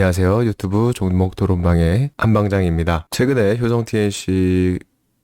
안녕하세요. 유튜브 종목 토론방의 한방장입니다. 최근에 효성 TNC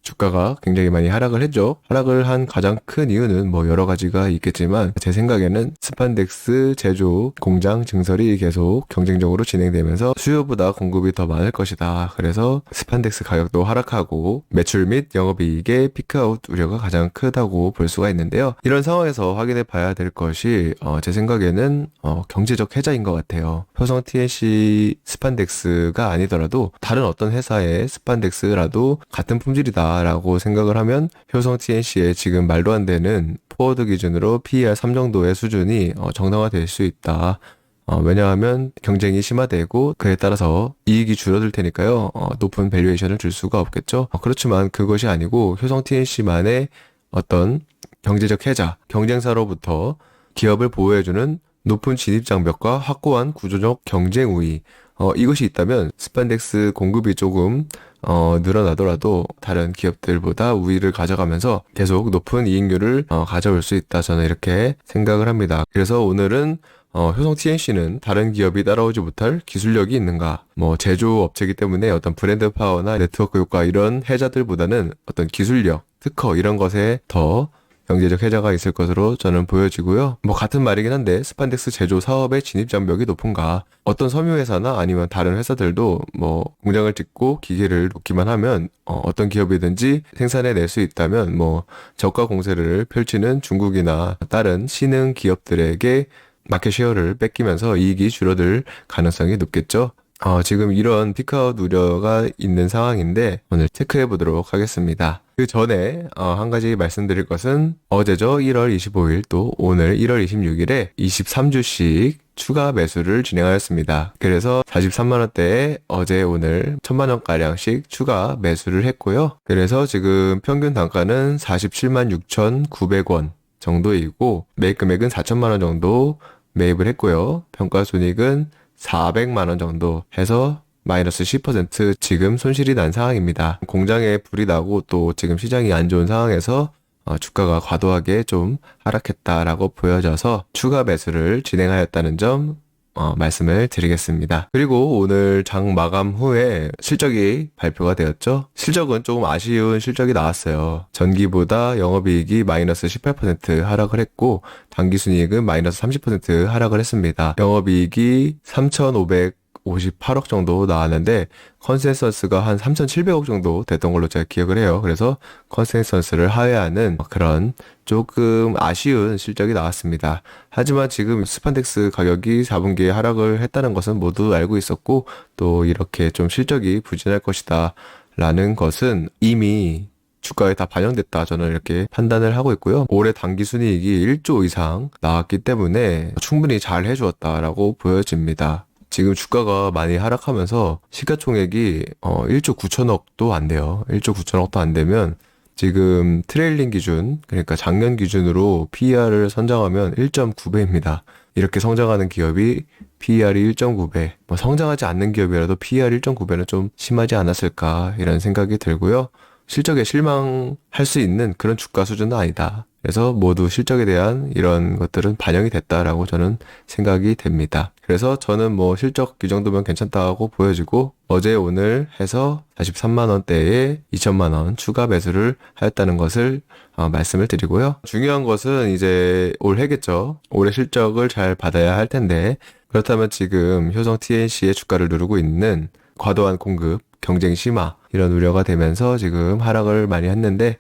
주가가 굉장히 많이 하락을 했죠. 하락을 한 가장 큰 이유는 뭐 여러 가지가 있겠지만 제 생각에는 스판덱스 제조 공장 증설이 계속 경쟁적으로 진행되면서 수요보다 공급이 더 많을 것이다. 그래서 스판덱스 가격도 하락하고 매출 및 영업이익의 피크아웃 우려가 가장 크다고 볼 수가 있는데요. 이런 상황에서 확인해 봐야 될 것이 어, 제 생각에는 어, 경제적 해자인 것 같아요. 효성 TNC 스판덱스가 아니더라도 다른 어떤 회사의 스판덱스라도 같은 품질이다. 라고 생각을 하면 효성 TNC의 지금 말도 안 되는 포워드 기준으로 PER 3 정도의 수준이 어, 정당화될 수 있다. 어, 왜냐하면 경쟁이 심화되고 그에 따라서 이익이 줄어들 테니까요. 어, 높은 밸류에이션을 줄 수가 없겠죠. 어, 그렇지만 그것이 아니고 효성 TNC만의 어떤 경제적 해자, 경쟁사로부터 기업을 보호해주는 높은 진입 장벽과 확고한 구조적 경쟁 우위, 어, 이것이 있다면 스판덱스 공급이 조금 어, 늘어나더라도 다른 기업들보다 우위를 가져가면서 계속 높은 이익률을 어, 가져올 수 있다. 저는 이렇게 생각을 합니다. 그래서 오늘은 어, 효성 TNC는 다른 기업이 따라오지 못할 기술력이 있는가? 뭐 제조업체이기 때문에 어떤 브랜드 파워나 네트워크 효과 이런 해자들보다는 어떤 기술력, 특허 이런 것에 더 경제적 해자가 있을 것으로 저는 보여지고요. 뭐 같은 말이긴 한데 스판덱스 제조 사업의 진입 장벽이 높은가? 어떤 섬유회사나 아니면 다른 회사들도 뭐 공장을 짓고 기계를 놓기만 하면 어, 어떤 기업이든지 생산해 낼 수 있다면 뭐 저가 공세를 펼치는 중국이나 다른 신흥 기업들에게 마켓 쉐어를 뺏기면서 이익이 줄어들 가능성이 높겠죠. 어, 지금 이런 피크아웃 우려가 있는 상황인데 오늘 체크해 보도록 하겠습니다. 그 전에 어, 한 가지 말씀드릴 것은 어제죠 1월 25일 또 오늘 1월 26일에 23주씩 추가 매수를 진행하였습니다. 그래서 43만원대에 어제 오늘 1000만원 가량씩 추가 매수를 했고요. 그래서 지금 평균 단가는 47만 6,900원 정도이고 매입 금액은 4천만원 정도 매입을 했고요. 평가 손익은 400만 원 정도 해서 마이너스 10% 지금 손실이 난 상황입니다. 공장에 불이 나고 또 지금 시장이 안 좋은 상황에서 어, 주가가 과도하게 좀 하락했다라고 보여져서 추가 매수를 진행하였다는 점 어, 말씀을 드리겠습니다. 그리고 오늘 장 마감 후에 실적이 발표가 되었죠. 실적은 조금 아쉬운 실적이 나왔어요. 전기보다 영업이익이 마이너스 18% 하락을 했고 당기순이익은 마이너스 30% 하락을 했습니다. 영업이익이 3,500 58억 정도 나왔는데 컨센서스가 한 3,700억 정도 됐던 걸로 제가 기억을 해요. 그래서 컨센서스를 하회하는 그런 조금 아쉬운 실적이 나왔습니다. 하지만 지금 스판덱스 가격이 4분기에 하락을 했다는 것은 모두 알고 있었고 또 이렇게 좀 실적이 부진할 것이다 라는 것은 이미 주가에 다 반영됐다 저는 이렇게 판단을 하고 있고요. 올해 단기 순이익이 1조 이상 나왔기 때문에 충분히 잘 해주었다라고 보여집니다. 지금 주가가 많이 하락하면서 시가총액이 어 1조 9천억도 안 돼요. 1조 9천억도 안 되면 지금 트레일링 기준 그러니까 작년 기준으로 PER을 선정하면 1.9배입니다. 이렇게 성장하는 기업이 PER이 1.9배, 뭐 성장하지 않는 기업이라도 PER 1.9배는 좀 심하지 않았을까 이런 생각이 들고요. 실적에 실망할 수 있는 그런 주가 수준은 아니다. 그래서 모두 실적에 대한 이런 것들은 반영이 됐다라고 저는 생각이 됩니다. 그래서 저는 뭐 실적 이 정도면 괜찮다고 보여지고 어제 오늘 해서 43만 원대에 2천만 원 추가 매수를 하였다는 것을 어, 말씀을 드리고요. 중요한 것은 이제 올해겠죠. 올해 실적을 잘 받아야 할 텐데 그렇다면 지금 효성 TNC의 주가를 누르고 있는 과도한 공급, 경쟁 심화 이런 우려가 되면서 지금 하락을 많이 했는데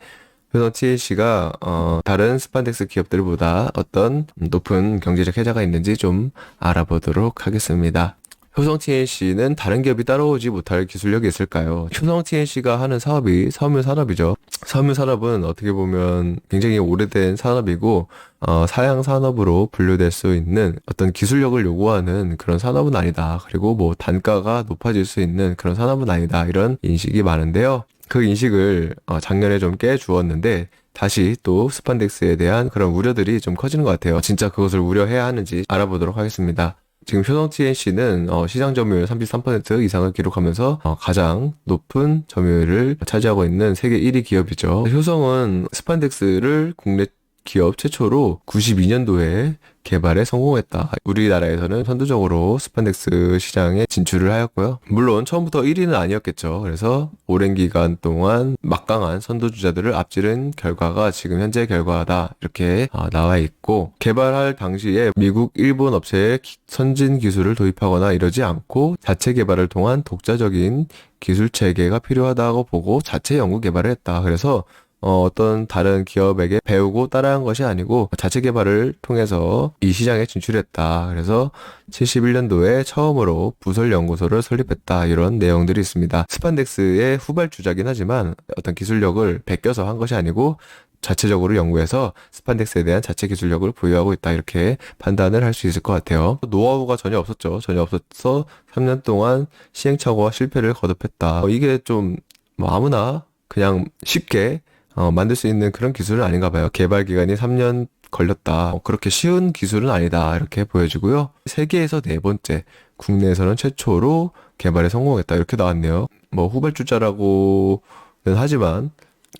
그래서 TLC가 어, 다른 스판덱스 기업들보다 어떤 높은 경제적 혜자가 있는지 좀 알아보도록 하겠습니다. 효성 TNC는 다른 기업이 따라오지 못할 기술력이 있을까요? 효성 TNC가 하는 사업이 섬유 산업이죠. 섬유 산업은 어떻게 보면 굉장히 오래된 산업이고 어, 사양 산업으로 분류될 수 있는 어떤 기술력을 요구하는 그런 산업은 아니다. 그리고 뭐 단가가 높아질 수 있는 그런 산업은 아니다. 이런 인식이 많은데요. 그 인식을 어, 작년에 좀 깨주었는데 다시 또 스판덱스에 대한 그런 우려들이 좀 커지는 것 같아요. 진짜 그것을 우려해야 하는지 알아보도록 하겠습니다. 지금 효성 TNC는 어, 시장 점유율 33% 이상을 기록하면서 어, 가장 높은 점유율을 차지하고 있는 세계 1위 기업이죠. 효성은 스판덱스를 국내 기업 최초로 92년도에 개발에 성공했다. 우리나라에서는 선두적으로 스판덱스 시장에 진출을 하였고요. 물론 처음부터 1위는 아니었겠죠. 그래서 오랜 기간 동안 막강한 선두주자들을 앞지른 결과가 지금 현재 결과다. 이렇게 아, 나와 있고 개발할 당시에 미국, 일본 업체에 기- 선진 기술을 도입하거나 이러지 않고 자체 개발을 통한 독자적인 기술 체계가 필요하다고 보고 자체 연구 개발을 했다. 그래서 어, 어떤 다른 기업에게 배우고 따라한 것이 아니고 자체 개발을 통해서 이 시장에 진출했다. 그래서 71년도에 처음으로 부설 연구소를 설립했다. 이런 내용들이 있습니다. 스판덱스의 후발주자긴 하지만 어떤 기술력을 베껴서 한 것이 아니고 자체적으로 연구해서 스판덱스에 대한 자체 기술력을 보유하고 있다. 이렇게 판단을 할 수 있을 것 같아요. 노하우가 전혀 없었죠. 전혀 없어서 3년 동안 시행착오와 실패를 거듭했다. 어, 이게 좀 뭐 아무나 그냥 쉽게 어, 만들 수 있는 그런 기술은 아닌가 봐요. 개발 기간이 3년 걸렸다. 어, 그렇게 쉬운 기술은 아니다. 이렇게 보여지고요. 세계에서 네 번째, 국내에서는 최초로 개발에 성공했다. 이렇게 나왔네요. 뭐 후발주자라고는 하지만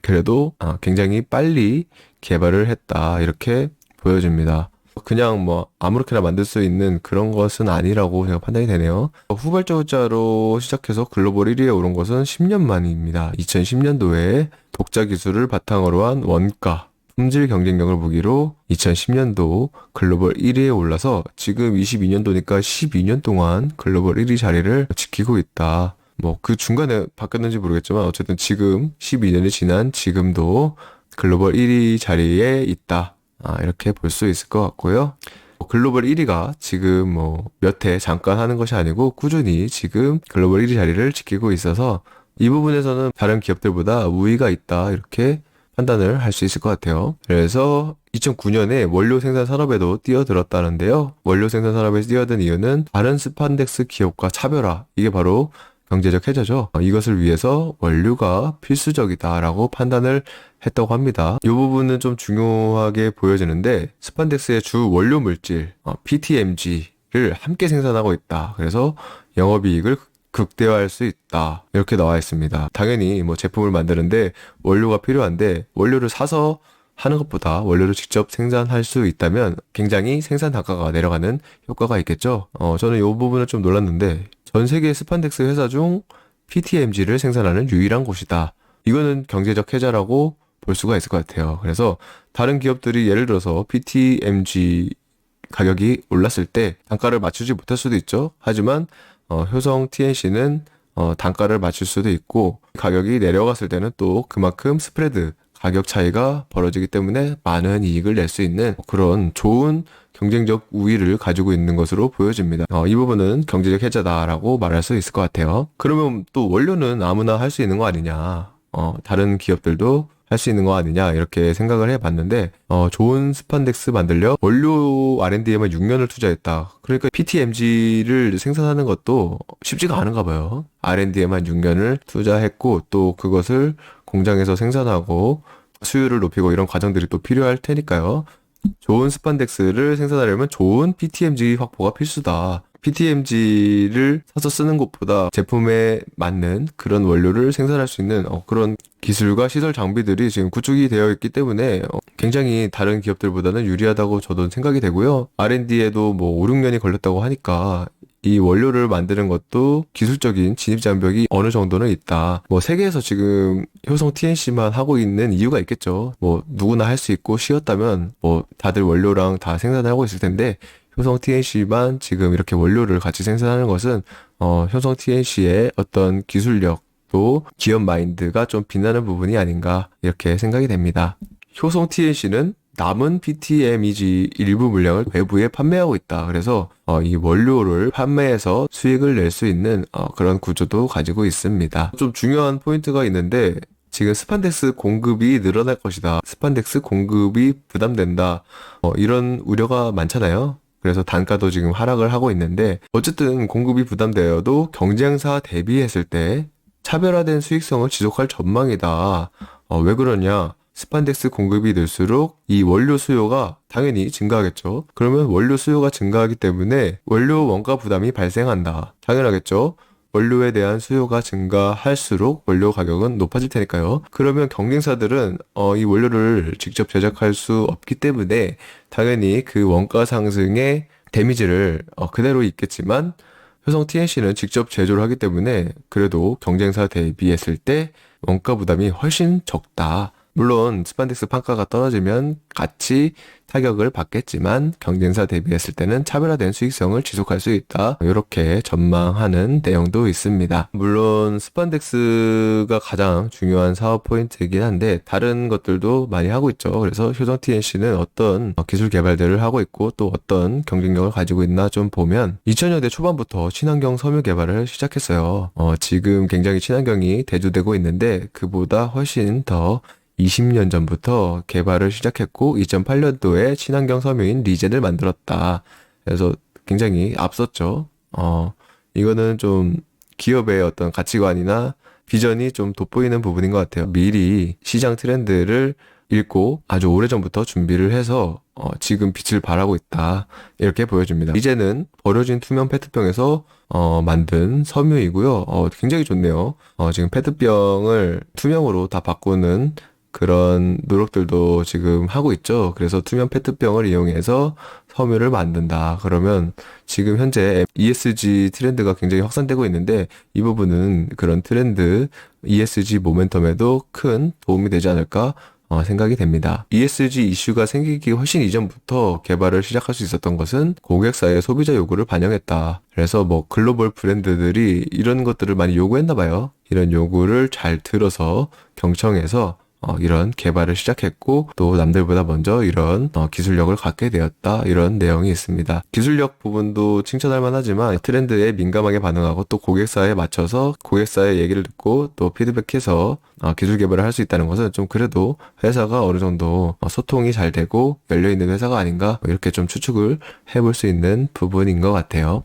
그래도 아, 굉장히 빨리 개발을 했다. 이렇게 보여집니다. 그냥 뭐 아무렇게나 만들 수 있는 그런 것은 아니라고 제가 판단이 되네요. 후발주자로 시작해서 글로벌 1위에 오른 것은 10년 만입니다. 2010년도에 독자 기술을 바탕으로 한 원가, 품질 경쟁력을 무기로 2010년도 글로벌 1위에 올라서 지금 22년도니까 12년 동안 글로벌 1위 자리를 지키고 있다. 뭐 그 중간에 바뀌었는지 모르겠지만 어쨌든 지금 12년이 지난 지금도 글로벌 1위 자리에 있다. 아, 이렇게 볼 수 있을 것 같고요. 글로벌 1위가 지금 뭐 몇 해 잠깐 하는 것이 아니고 꾸준히 지금 글로벌 1위 자리를 지키고 있어서 이 부분에서는 다른 기업들보다 우위가 있다 이렇게 판단을 할 수 있을 것 같아요. 그래서 2009년에 원료 생산 산업에도 뛰어들었다는데요. 원료 생산 산업에 뛰어든 이유는 다른 스판덱스 기업과 차별화 이게 바로 경제적 해자죠. 어, 이것을 위해서 원료가 필수적이다라고 판단을 했다고 합니다. 이 부분은 좀 중요하게 보여지는데 스판덱스의 주 원료 물질 어, PTMG를 함께 생산하고 있다. 그래서 영업이익을 극대화할 수 있다. 이렇게 나와 있습니다. 당연히 뭐 제품을 만드는데 원료가 필요한데 원료를 사서 하는 것보다 원료를 직접 생산할 수 있다면 굉장히 생산 단가가 내려가는 효과가 있겠죠. 어, 저는 이 부분을 좀 놀랐는데 전 세계 스판덱스 회사 중 PTMG를 생산하는 유일한 곳이다. 이거는 경제적 해자라고 볼 수가 있을 것 같아요. 그래서 다른 기업들이 예를 들어서 PTMG 가격이 올랐을 때 단가를 맞추지 못할 수도 있죠. 하지만 어, 효성 TNC는 어, 단가를 맞출 수도 있고 가격이 내려갔을 때는 또 그만큼 스프레드 가격 차이가 벌어지기 때문에 많은 이익을 낼 수 있는 그런 좋은 경쟁적 우위를 가지고 있는 것으로 보여집니다. 어, 이 부분은 경제적 해자다라고 말할 수 있을 것 같아요. 그러면 또 원료는 아무나 할 수 있는 거 아니냐? 어, 다른 기업들도 할 수 있는 거 아니냐 이렇게 생각을 해봤는데 어, 좋은 스판덱스 만들려 원료 R&D에만 6년을 투자했다. 그러니까 PTMG를 생산하는 것도 쉽지가 않은가 봐요. R&D에만 6년을 투자했고 또 그것을 공장에서 생산하고 수율을 높이고 이런 과정들이 또 필요할 테니까요. 좋은 스판덱스를 생산하려면 좋은 PTMG 확보가 필수다. PTMG를 사서 쓰는 것보다 제품에 맞는 그런 원료를 생산할 수 있는 어, 그런 기술과 시설 장비들이 지금 구축이 되어 있기 때문에 어, 굉장히 다른 기업들보다는 유리하다고 저도 생각이 되고요. R&D에도 뭐 5, 6년이 걸렸다고 하니까 이 원료를 만드는 것도 기술적인 진입 장벽이 어느 정도는 있다. 뭐 세계에서 지금 효성 TNC만 하고 있는 이유가 있겠죠. 뭐 누구나 할 수 있고 쉬었다면 뭐 다들 원료랑 다 생산하고 있을 텐데 효성 TNC만 지금 이렇게 원료를 같이 생산하는 것은 어 효성 TNC의 어떤 기술력 또 기업 마인드가 좀 빛나는 부분이 아닌가 이렇게 생각이 됩니다. 효성 TNC는 남은 PTMEG 일부 물량을 외부에 판매하고 있다. 그래서 어, 이 원료를 판매해서 수익을 낼 수 있는 어, 그런 구조도 가지고 있습니다. 좀 중요한 포인트가 있는데 지금 스판덱스 공급이 늘어날 것이다. 스판덱스 공급이 부담된다. 어, 이런 우려가 많잖아요. 그래서 단가도 지금 하락을 하고 있는데 어쨌든 공급이 부담되어도 경쟁사 대비했을 때 차별화된 수익성을 지속할 전망이다. 어, 왜 그러냐? 스판덱스 공급이 늘수록 이 원료 수요가 당연히 증가하겠죠. 그러면 원료 수요가 증가하기 때문에 원료 원가 부담이 발생한다. 당연하겠죠. 원료에 대한 수요가 증가할수록 원료 가격은 높아질 테니까요. 그러면 경쟁사들은 어, 이 원료를 직접 제작할 수 없기 때문에 당연히 그 원가 상승의 데미지를 어, 그대로 있겠지만 효성 TNC는 직접 제조를 하기 때문에 그래도 경쟁사 대비했을 때 원가 부담이 훨씬 적다. 물론 스판덱스 판가가 떨어지면 같이 타격을 받겠지만 경쟁사 대비했을 때는 차별화된 수익성을 지속할 수 있다. 이렇게 전망하는 내용도 있습니다. 물론 스판덱스가 가장 중요한 사업 포인트이긴 한데 다른 것들도 많이 하고 있죠. 그래서 효정 TNC는 어떤 기술 개발들을 하고 있고 또 어떤 경쟁력을 가지고 있나 좀 보면 2000년대 초반부터 친환경 섬유 개발을 시작했어요. 어, 지금 굉장히 친환경이 대두되고 있는데 그보다 훨씬 더 20년 전부터 개발을 시작했고 2008년도에 친환경 섬유인 리젠을 만들었다. 그래서 굉장히 앞섰죠. 어, 이거는 좀 기업의 어떤 가치관이나 비전이 좀 돋보이는 부분인 것 같아요. 미리 시장 트렌드를 읽고 아주 오래전부터 준비를 해서 어, 지금 빛을 발하고 있다. 이렇게 보여줍니다. 이제는 버려진 투명 페트병에서 어, 만든 섬유이고요. 어, 굉장히 좋네요. 어, 지금 페트병을 투명으로 다 바꾸는 그런 노력들도 지금 하고 있죠. 그래서 투명 페트병을 이용해서 섬유를 만든다. 그러면 지금 현재 ESG 트렌드가 굉장히 확산되고 있는데 이 부분은 그런 트렌드 ESG 모멘텀에도 큰 도움이 되지 않을까 어, 생각이 됩니다. ESG 이슈가 생기기 훨씬 이전부터 개발을 시작할 수 있었던 것은 고객사의 소비자 요구를 반영했다. 그래서 뭐 글로벌 브랜드들이 이런 것들을 많이 요구했나 봐요. 이런 요구를 잘 들어서 경청해서 어, 이런 개발을 시작했고 또 남들보다 먼저 이런 어, 기술력을 갖게 되었다 이런 내용이 있습니다. 기술력 부분도 칭찬할 만하지만 트렌드에 민감하게 반응하고 또 고객사에 맞춰서 고객사의 얘기를 듣고 또 피드백해서 어, 기술 개발을 할 수 있다는 것은 좀 그래도 회사가 어느 정도 어, 소통이 잘 되고 열려 있는 회사가 아닌가 뭐 이렇게 좀 추측을 해볼 수 있는 부분인 것 같아요.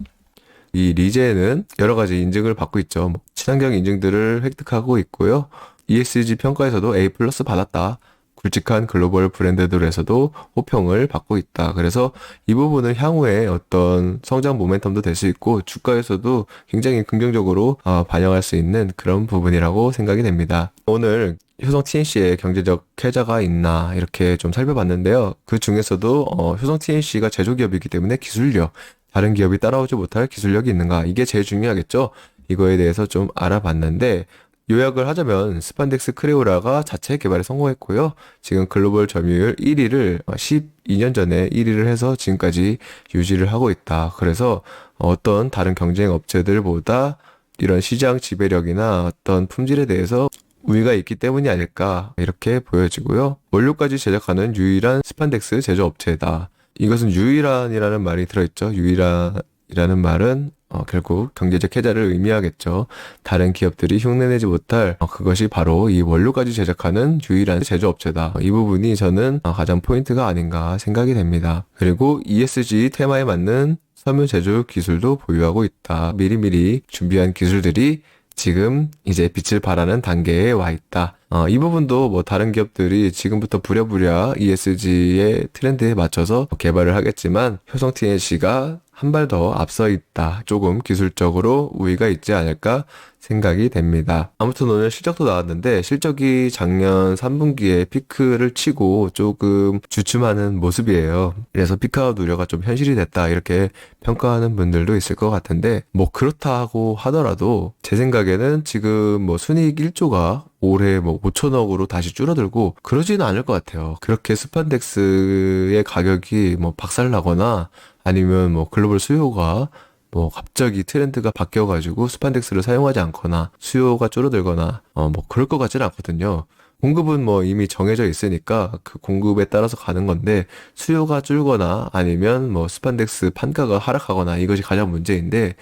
이 리제는 여러 가지 인증을 받고 있죠. 뭐 친환경 인증들을 획득하고 있고요. ESG 평가에서도 A 플러스 받았다. 굵직한 글로벌 브랜드들에서도 호평을 받고 있다. 그래서 이 부분은 향후에 어떤 성장 모멘텀도 될 수 있고 주가에서도 굉장히 긍정적으로 어, 반영할 수 있는 그런 부분이라고 생각이 됩니다. 오늘 효성 TNC에 경제적 쾌자가 있나 이렇게 좀 살펴봤는데요. 그 중에서도 어, 효성 TNC가 제조기업이기 때문에 기술력, 다른 기업이 따라오지 못할 기술력이 있는가 이게 제일 중요하겠죠. 이거에 대해서 좀 알아봤는데 요약을 하자면 스판덱스 크레오라가 자체 개발에 성공했고요. 지금 글로벌 점유율 1위를 12년 전에 1위를 해서 지금까지 유지를 하고 있다. 그래서 어떤 다른 경쟁 업체들보다 이런 시장 지배력이나 어떤 품질에 대해서 우위가 있기 때문이 아닐까 이렇게 보여지고요. 원료까지 제작하는 유일한 스판덱스 제조업체다. 이것은 유일한이라는 말이 들어있죠. 유일한이라는 말은 어, 결국 경제적 혜자를 의미하겠죠. 다른 기업들이 흉내내지 못할 어, 그것이 바로 이 원료까지 제작하는 유일한 제조업체다. 이 부분이 저는 어, 가장 포인트가 아닌가 생각이 됩니다. 그리고 ESG 테마에 맞는 섬유 제조 기술도 보유하고 있다. 미리미리 준비한 기술들이 지금 이제 빛을 발하는 단계에 와 있다. 어, 이 부분도 뭐 다른 기업들이 지금부터 부랴부랴 ESG의 트렌드에 맞춰서 개발을 하겠지만 효성 TNC가 한 발 더 앞서 있다. 조금 기술적으로 우위가 있지 않을까 생각이 됩니다. 아무튼 오늘 실적도 나왔는데 실적이 작년 3분기에 피크를 치고 조금 주춤하는 모습이에요. 그래서 피크아웃 우려가 좀 현실이 됐다 이렇게 평가하는 분들도 있을 것 같은데 뭐 그렇다고 하더라도 제 생각에는 지금 뭐 순이익 1조가 올해 뭐 5천억으로 다시 줄어들고 그러지는 않을 것 같아요. 그렇게 스판덱스의 가격이 뭐 박살나거나 아니면 뭐 글로벌 수요가 뭐 갑자기 트렌드가 바뀌어가지고 스판덱스를 사용하지 않거나 수요가 줄어들거나 어 뭐 그럴 것 같지는 않거든요. 공급은 뭐 이미 정해져 있으니까 그 공급에 따라서 가는 건데 수요가 줄거나 아니면 뭐 스판덱스 판가가 하락하거나 이것이 가장 문제인데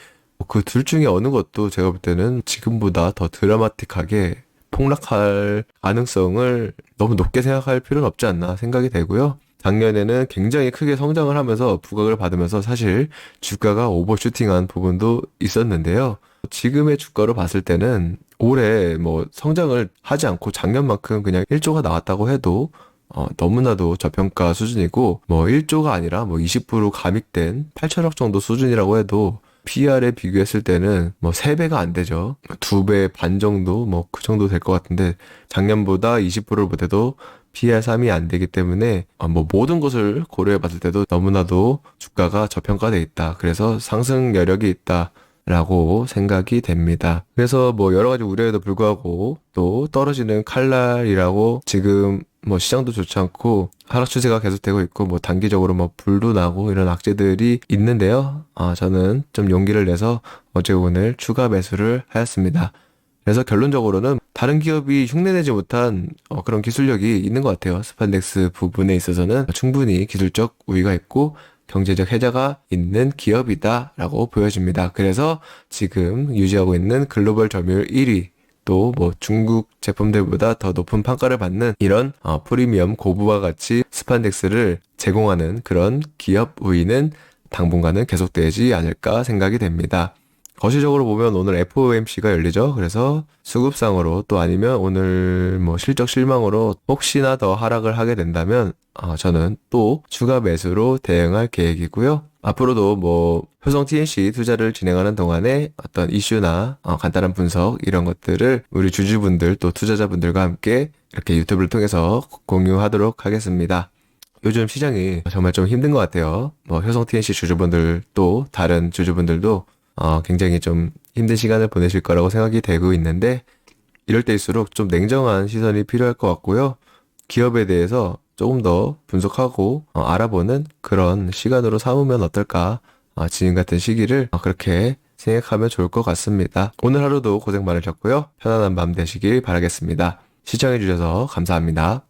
그둘 중에 어느 것도 제가 볼 때는 지금보다 더 드라마틱하게 폭락할 가능성을 너무 높게 생각할 필요는 없지 않나 생각이 되고요. 작년에는 굉장히 크게 성장을 하면서 부각을 받으면서 사실 주가가 오버슈팅한 부분도 있었는데요. 지금의 주가로 봤을 때는 올해 뭐 성장을 하지 않고 작년만큼 그냥 1조가 나왔다고 해도 어, 너무나도 저평가 수준이고 뭐 1조가 아니라 뭐 20% 감익된 8천억 정도 수준이라고 해도 PR에 비교했을 때는 뭐 3배가 안 되죠. 2배 반 정도 뭐 그 정도 될 것 같은데 작년보다 20%를 못해도 3이 안 되기 때문에 어, 뭐 모든 것을 고려해 봤을 때도 너무나도 주가가 저평가돼 있다. 그래서 상승 여력이 있다. 라고 생각이 됩니다. 그래서 뭐 여러 가지 우려에도 불구하고 또 떨어지는 칼날이라고 지금 뭐 시장도 좋지 않고 하락 추세가 계속되고 있고 뭐 단기적으로 뭐 불도 나고 이런 악재들이 있는데요. 아 저는 좀 용기를 내서 어제 오늘 추가 매수를 하였습니다. 그래서 결론적으로는 다른 기업이 흉내내지 못한 어, 그런 기술력이 있는 것 같아요. 스판덱스 부분에 있어서는 충분히 기술적 우위가 있고 경제적 혜자가 있는 기업이다라고 보여집니다. 그래서 지금 유지하고 있는 글로벌 점유율 1위 또 뭐 중국 제품들보다 더 높은 판가를 받는 이런 어, 프리미엄 고부와 같이 스판덱스를 제공하는 그런 기업 우위는 당분간은 계속되지 않을까 생각이 됩니다. 거시적으로 보면 오늘 FOMC가 열리죠. 그래서 수급상으로 또 아니면 오늘 뭐 실적 실망으로 혹시나 더 하락을 하게 된다면 어, 저는 또 추가 매수로 대응할 계획이고요. 앞으로도 뭐 효성 TNC 투자를 진행하는 동안에 어떤 이슈나 어, 간단한 분석 이런 것들을 우리 주주분들 또 투자자분들과 함께 이렇게 유튜브를 통해서 공유하도록 하겠습니다. 요즘 시장이 정말 좀 힘든 것 같아요. 뭐 효성 TNC 주주분들 또 다른 주주분들도 어, 굉장히 좀 힘든 시간을 보내실 거라고 생각이 되고 있는데 이럴 때일수록 좀 냉정한 시선이 필요할 것 같고요. 기업에 대해서 조금 더 분석하고 어, 알아보는 그런 시간으로 삼으면 어떨까 어, 지금 같은 시기를 어, 그렇게 생각하면 좋을 것 같습니다. 오늘 하루도 고생 많으셨고요. 편안한 밤 되시길 바라겠습니다. 시청해주셔서 감사합니다.